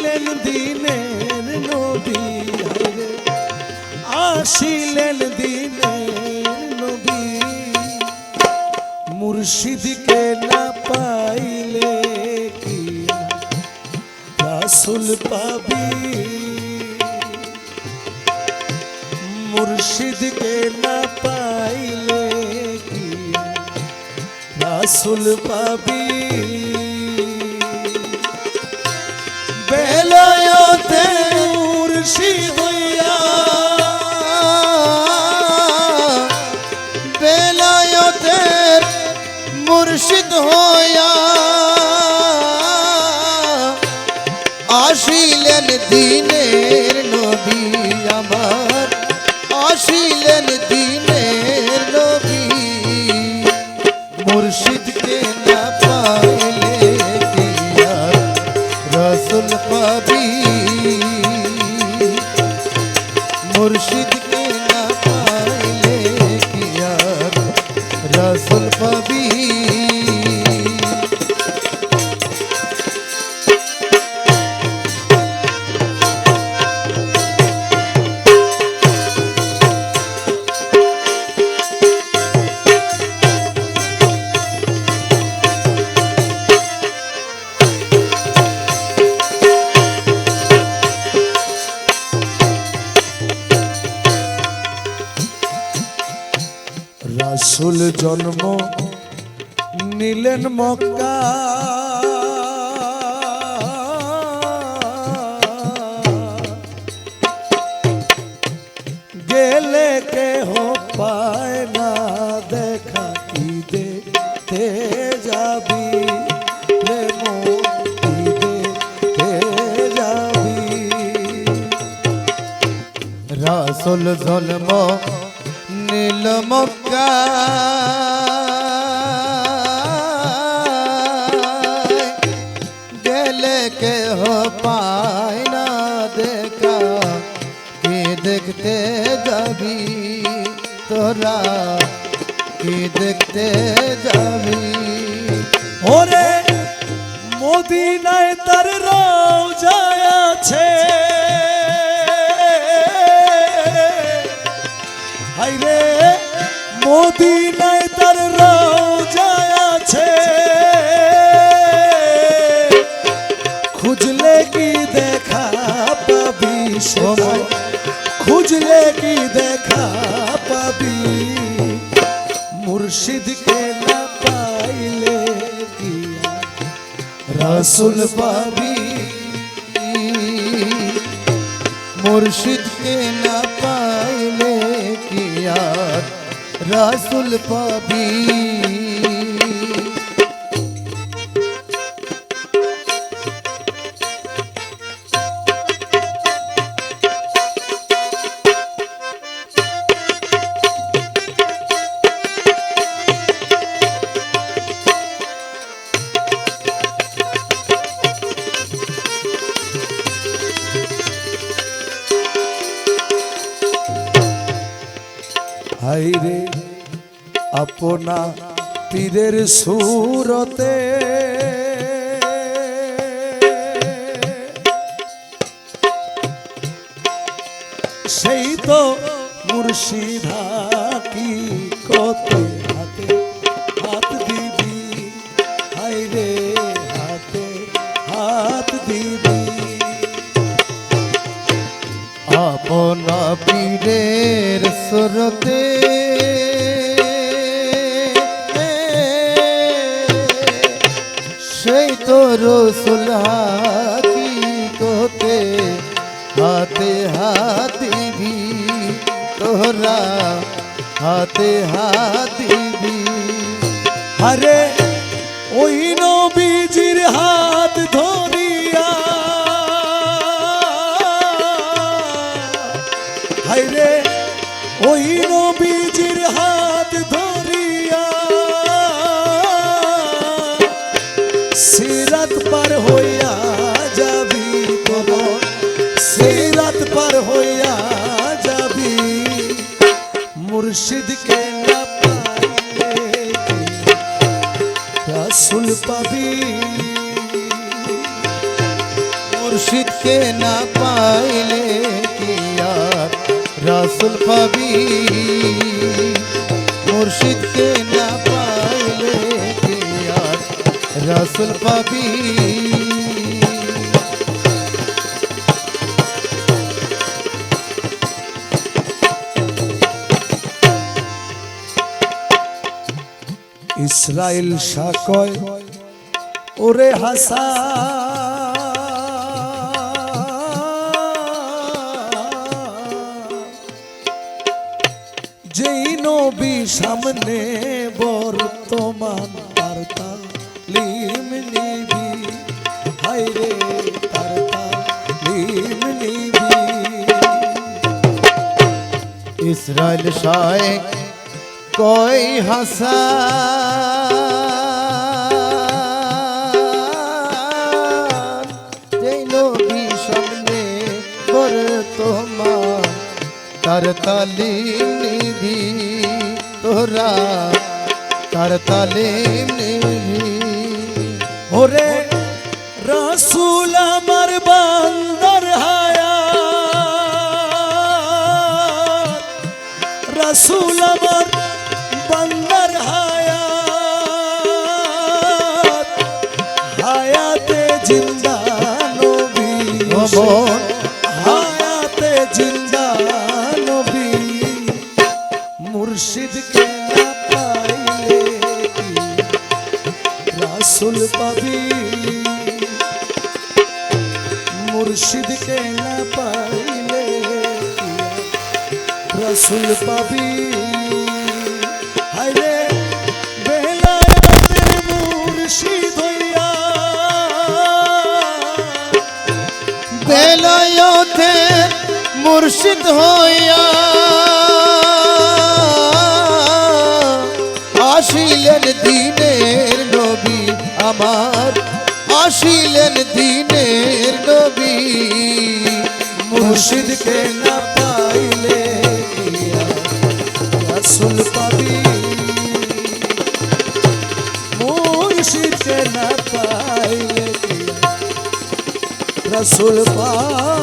আসিলেন দিনের নবী আসিলেন দিনের নবী। মুর্শিদকে না পাইলে কি রাসুল পাবি? মুর্শিদকে না পাইলে কি রাসুল পাবি? বেলায়তে মুর্শিদ হইয়া বেলায়তের মুর্শিদ হইয়া আসিলেন দিনের নবী আমার আসিলেন দিনের মুর্শিদকে রাসুল জন্ম নিলেন মক্কা। গেলে কেহ পায় না দেখা কি কি দেখতে যাবি? রাসুল জন্ম নীল মক্কা। গেলে কেহ পায় না দেখা। কি দেখতে যাবি তোরা? কি দেখতে যাবি? ওরে, মদিনায় তার রওজায় আছে। হাইরে মদিনায় তার রওজায় আছে। খুঁজলে কি দেখা পাবি সময় খুঁজলে কি দেখা পাবি? মুর্শিদকে না পাইলে রাসুল পাবি? মুর্শিদকে না রাসুল পাবি। হাইরে আপনা পীরের সুরতে। সেই তো মুর্শিদা কি কত হাতে হাত দিবি? হাইরে হাতে হাত দিবি। আপনা পীরের সুরতে তো রসুল হাকি কোতে হাতে হাত দিবি তোরা হাতে হাত দিবি আরে ওই নবীজির হাত মুর্শিদকে না পাইলে কি রাসুল পাবি মুর্শিদকে না পাইলে কি আর? রাসুল পাবি ইসরাইল সাকয় ওরে হাসা নবী সামনে বর্তমান তার তালিম নিবি। হাইরে তার তালিম নিবি। ইসরায়েল শায় কই হাসা তার তালিম নিবি। তোরা তার নিবি। ওরে রসুল আমার বান্দর হায়া রসুল আমার বান্দর হায়া হায়াতে জিন্দা নবী। রাসুল পাবি। হাইরে বেলায়াতের মুর্শিদ হইয়া। বেলায়তে মুর্শিদ হইয়া। আসিলেন দিনের নবী আমার, আসিলেন দিনের নবী। মুর্শিদকে না রাসুল পাবি মুর্শিদকে না পাইলে কিয়া রাসুল পাবি